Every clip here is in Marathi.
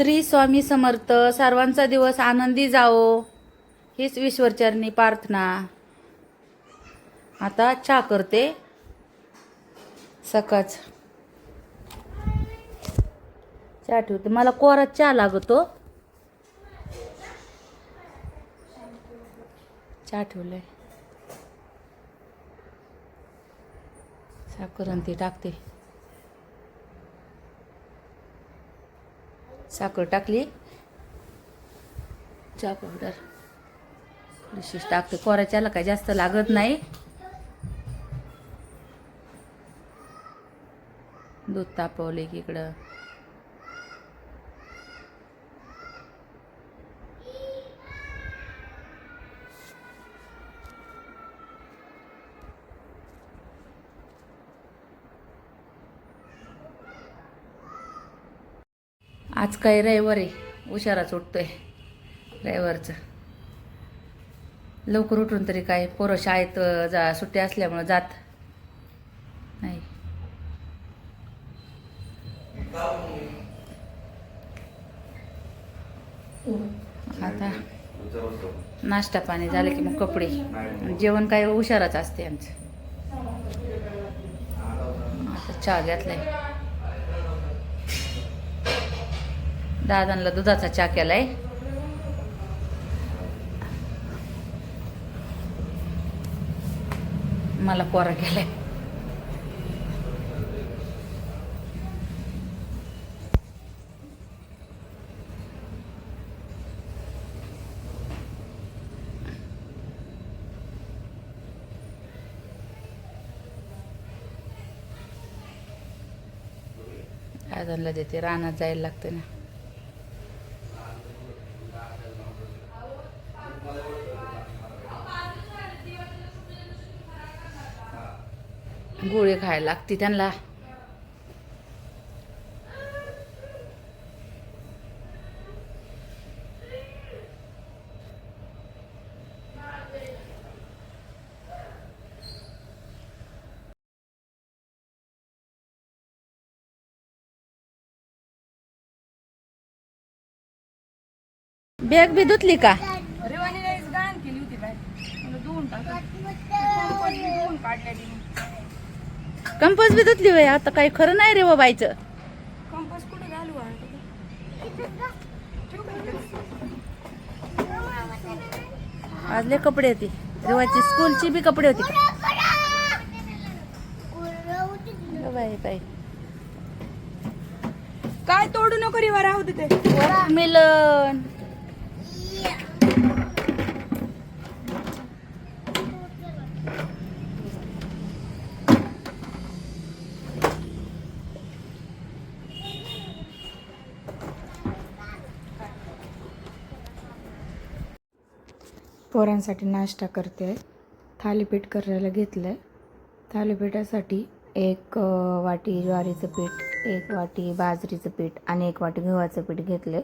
श्री स्वामी समर्थ सर्वांचा दिवस आनंदी जावो. हीच विश्वचरणी प्रार्थना. आता चहा करते. सकाळच चहा ठेवते. मला कोरा चहा लागतो. चहा ठेवलाय. साखर आणि ती टाकते. साखर टाकली. चहा पावडर थोडीशीच टाकते. कोराच्याला काय जास्त लागत नाही. दूध तापवले की इकडं आज काय रविवार आहे? उशाराच उठतोय रविवारचं. लवकर उठून तरी काय पोरं शाळेत जा सुट्टी असल्यामुळं जात. नाही. आता नाश्ता पाणी झालं की मग कपडे. जेवण काय उशाराच असते आमचं. आता चहा घेतलाय. दादांना दुधाचा चा केलाय. मला कोरा केलाय दादांना देते रानात जायला लागतं ना. गोळी खायला लागते त्यांना. बॅग बी धुतली का? रेवानी गाण केली होती मला धुवून टाकलं कंपोस्ट कंपोज बी धुतली वय आता काही खरं नाही रे कुठे घालू इथं? आज लय कपडे होती. रेवाची स्कूलची बी कपडे होती. बाई बाई. काय तोडू नको रिवा राहू दे ते. मिलन. पोरांसाठी नाश्ता करते आहे थालीपीठ करायला घेतलं आहे थालीपीठासाठी एक वाटी ज्वारीचं पीठ एक वाटी बाजरीचं पीठ आणि एक वाटी गव्हाचं पीठ घेतलं आहे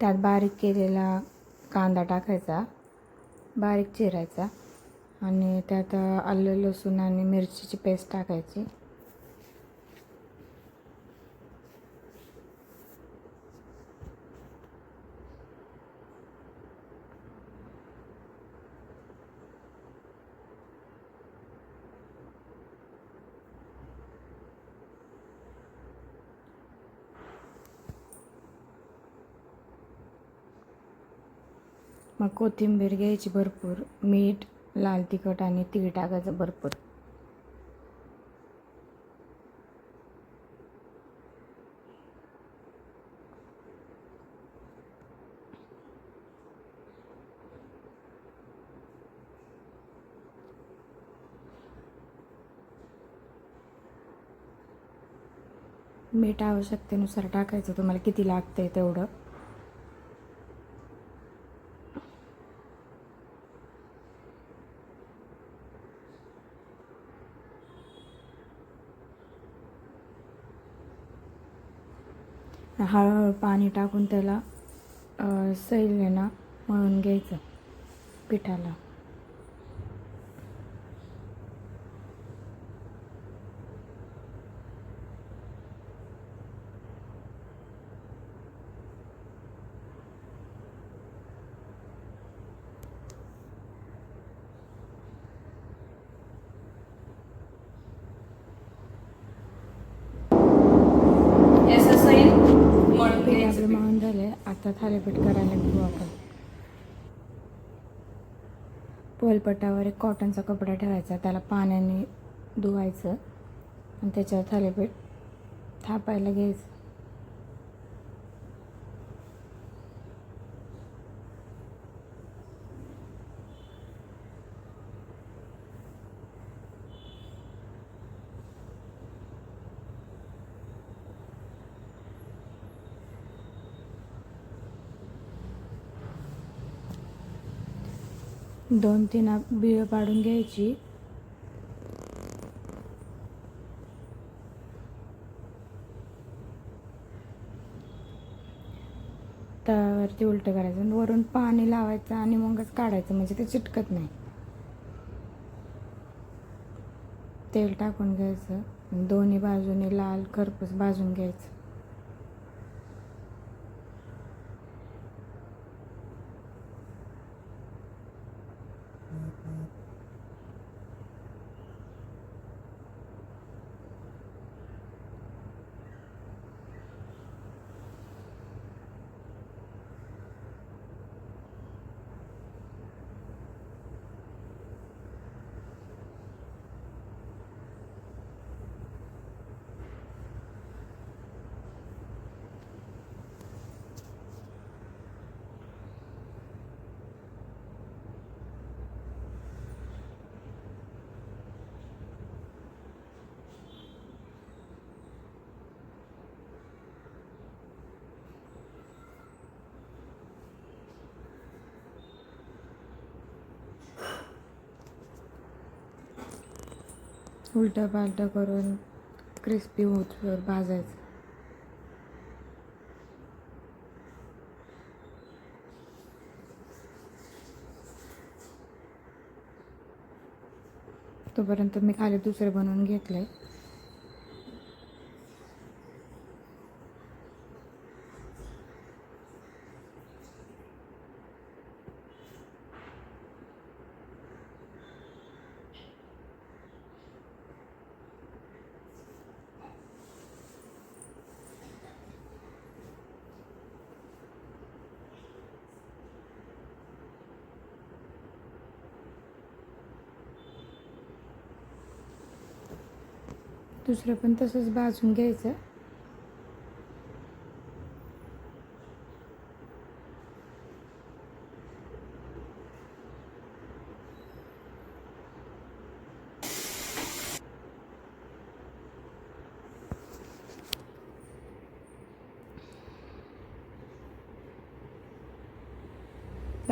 त्यात बारीक केलेला कांदा टाकायचा. बारीक चिरायचा. आणि त्यात आलं लसूण आणि मिरचीची पेस्ट टाकायची. मग कोथिंबीर घ्यायची भरपूर मीठ लाल तिखट आणि तीळ टाकायचं भरपूर मीठ आवश्यकतेनुसार टाकायचं तुम्हाला किती लागतंय तेवढं. हळूहळू पाणी टाकून त्याला सैल ना मळून घ्यायचं पिठाला. आता थालीपीठ करायला घेऊ आपण. पोलपटावर एक कॉटनचा कपडा ठेवायचा त्याला पाण्याने धुवायचं आणि त्याच्यावर थालीपीठ थापायला घ्यायचं. दोन तीन बिळं पाडून घ्यायची. तव्यावरती उलटं करायचं आणि वरून पाणी लावायचं आणि मगच काढायचं म्हणजे ते चिटकत नाही. तेल टाकून घ्यायचं. आणि दोन्ही बाजूने लाल खरपूस भाजून घ्यायचं. उलटं पालटं करून क्रिस्पी होतवर भाजायचं. तोपर्यंत मी खाली दुसरे बनवून घेतले दुसरं पण तसंच भाजून घ्यायचं.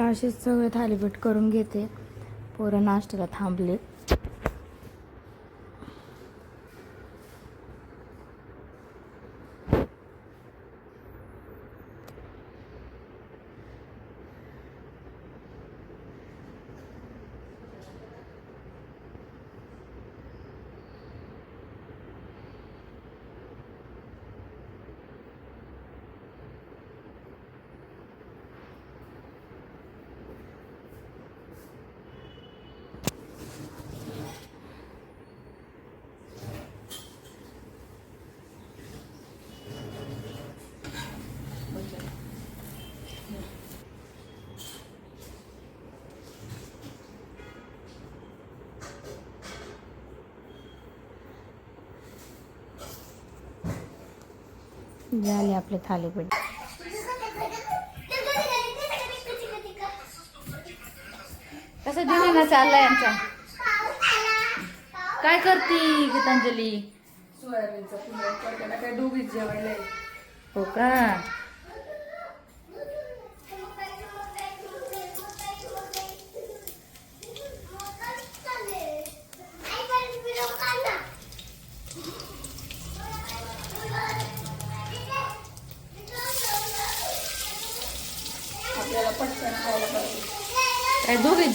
असेच सगळे थालीपीठ करून घेते. पोरं नाश्त्याला थांबले झाले आपले थालीपीठ. कसं दिना चाललाय आमचा? काय करती गीतांजली? सोयाबीनचा काय दोघीच जेवायला. हो का?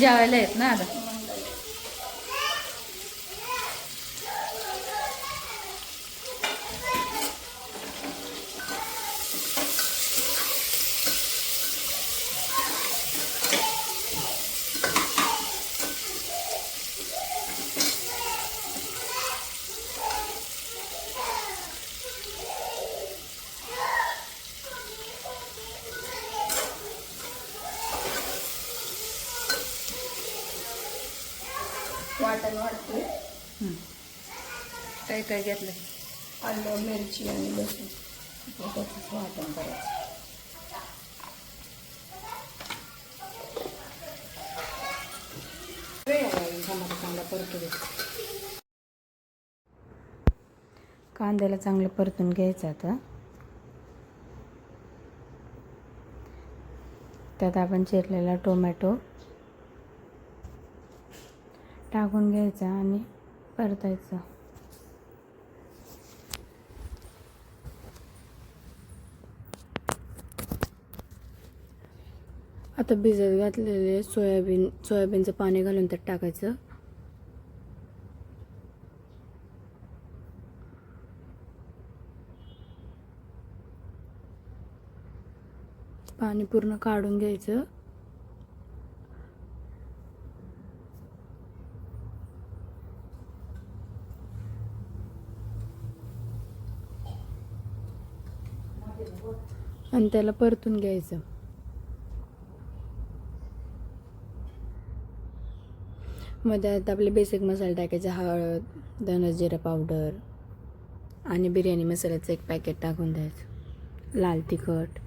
काय दोघीच जेवायला आहेत ना आता वाटण वाढते. हं. काय काय घेतलं आलं मिरची आणि लसूण. त्याचंच वाटण करायचं. कांद्याला चांगलं परतून घ्यायचं आता. त्यात आपण चिरलेला टोमॅटो टाकून घ्यायचा आणि परतायचं. आता भिजत घातलेले सोयाबीन सोयाबीनचं पाणी घालून त्यात टाकायचं. पाणी पूर्ण काढून घ्यायचं. आणि त्याला परतून घ्यायचं. मग त्यात आपले बेसिक मसाले टाकायचे हळद धनस जिरा पावडर आणि बिर्याणी मसाल्याचं एक पॅकेट टाकून द्यायचं. लाल तिखट.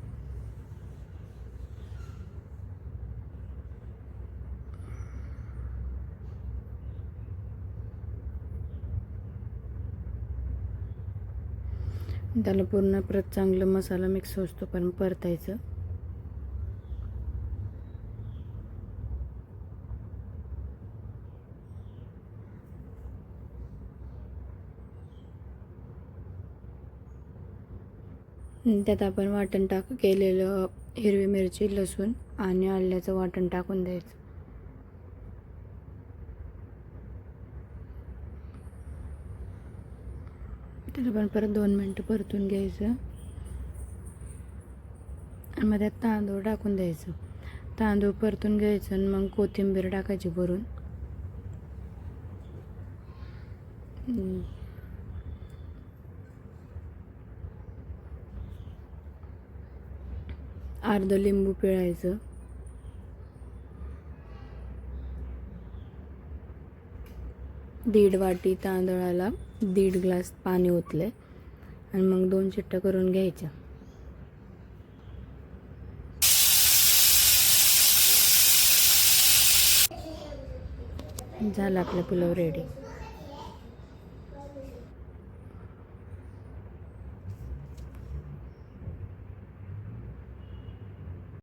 त्याला पूर्ण परत चांगलं मसाला मिक्स होतो पण परतायचं. त्यात आपण वाटण टाक केलेलं हिरवी मिरची लसूण आणि आल्याचं वाटण टाकून द्यायचं. त्याला पण परत दोन मिनटं परतून घ्यायचं. आणि मग त्यात तांदूळ टाकून द्यायचं. तांदूळ परतून घ्यायचं आणि मग कोथिंबीर टाकायची भरून. अर्धं अर्ध लिंबू पिळायचं. दीड वाटी तांदळाला दीड ग्लास पाणी ओतले आणि मग दोन चिट्ट्या करून घ्यायच्या. झालं आपलं पुलाव रेडी